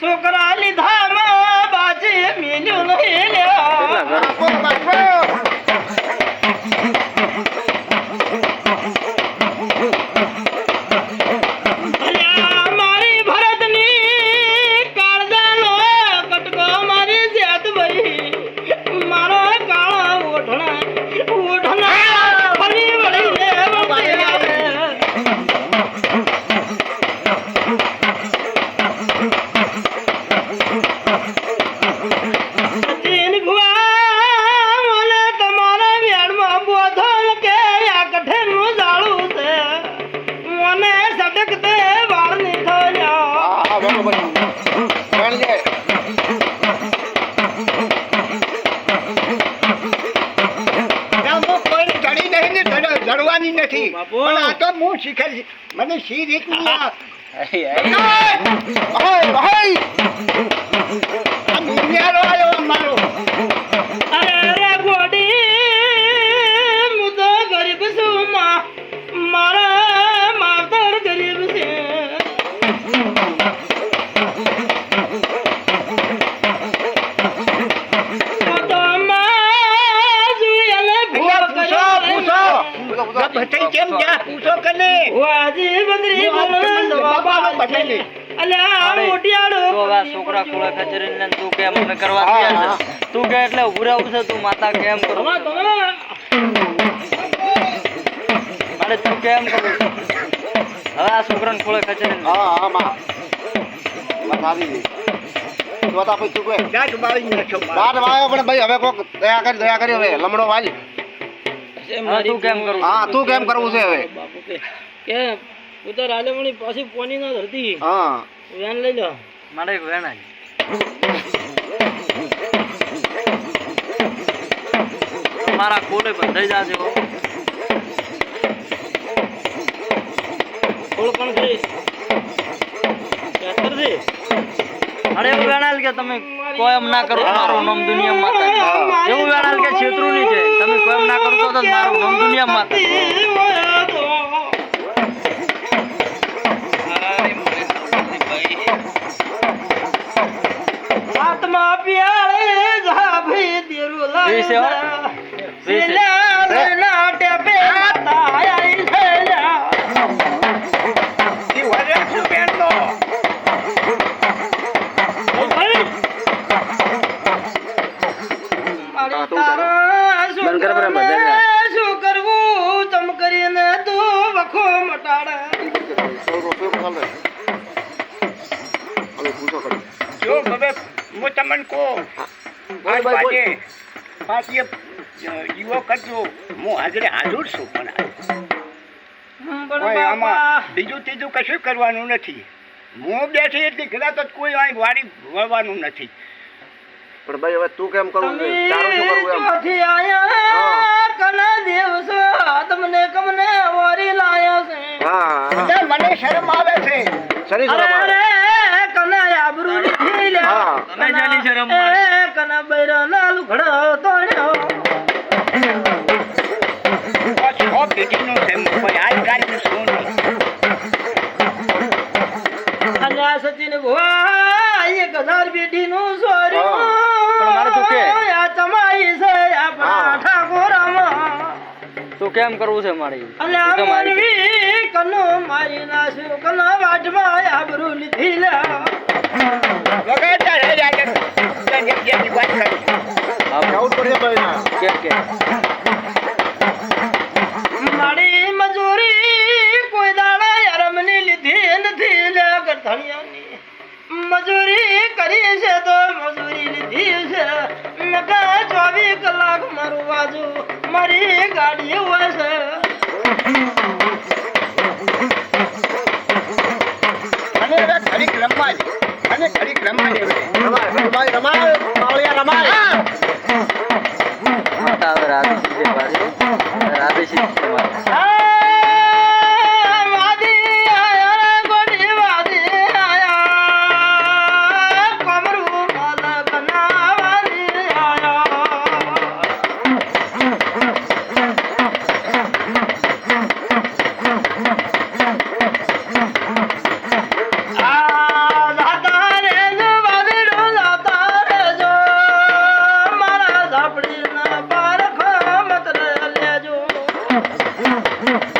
છોકરા લીધા જડ- નથી. પણ આ તો હું શીખે મને શી રીતની આ અરે ભાઈ, ભાઈ. આ દુનિયાનો આયો અમારો. પૂછો વાજી બદરી અલ્યા અરે, છોકરા ખોળા ખચરીને ને તું કે મને કરવા હા, તૈયાર હા. છે. તું કે એટલે ઉભું રહેવું તું માતા કેમ કરું? તમા તું કેમ કરું? હવે આ છોકરાને ખોળે ખચરીને હા, હા, માં. તો તો પછી તું નાખ્યો પણ ભાઈ હવે કોક દયા કરી દયા કરી હવે લમડો વાલી. તું કેમ કરું હા તું કેમ કરવું છે હવે? બાપુ કે કે ઉતર આલે મણી પાછી પોની ના ધરતી. હા. વેન લઈ લો. મારે એક વેણ આવી. મારા ખોલે બંધાઈ જાજે હો. થોડું પણ કરી કેતર છે. અરે એવું વેણાલ કે તમે કોઈ એમ ના કરો મારું નામ દુનિયામાં માતા એવું વેણાલ કે છેતરું નહીં છે. એમ ના કરો તો તો મારું નામ દુનિયામાં આત્મા પ્યારે જાભી દેરું વીસ જો હવે હું તમને કહું બોલ, આજ બોલ, બોલ. પાછે પાછી યુવો કરજો. હું હાજરે હાજર છું પણ પણ આમાં બીજું ત્રીજું કશું કરવાનું નથી. હું બેઠી એટલી ઘણા તો કોઈ અહીં વાડી વળવાનું નથી. પણ ભાઈ હવે તું કેમ કરવું છે તારું શું કરવું એમ? કના દિવસો તમને કમને એટલે મને શરમ આવે છે. અરે. અરે કના આબરૂ લીધી લે શરમ કના બૈરા ના તોડ્યો તું કેમ કરવું છે મારી? મારી? માનવી કનો મારી નાખ્યો કનો વાટમાં આબરૂ લીધી લે વગાડતા રહી જાય કે જગ્યાની વાત કરી હા, જવું જ ભાઈ ના. કે કે મારી મજૂરી કોઈ દાડા યારમની લીધી નથી લે ગઠણિયાની મજૂરી કરી છે તો મજૂરી લીધી છે. નકા ચોવીસ કલાક મારું બાજુ મારી ગાડી હોય છે મને હવે ઘડીક રમવા દે મને ઘડીક રમવા દે હવે. રમાય, રમાય, Mm-hmm.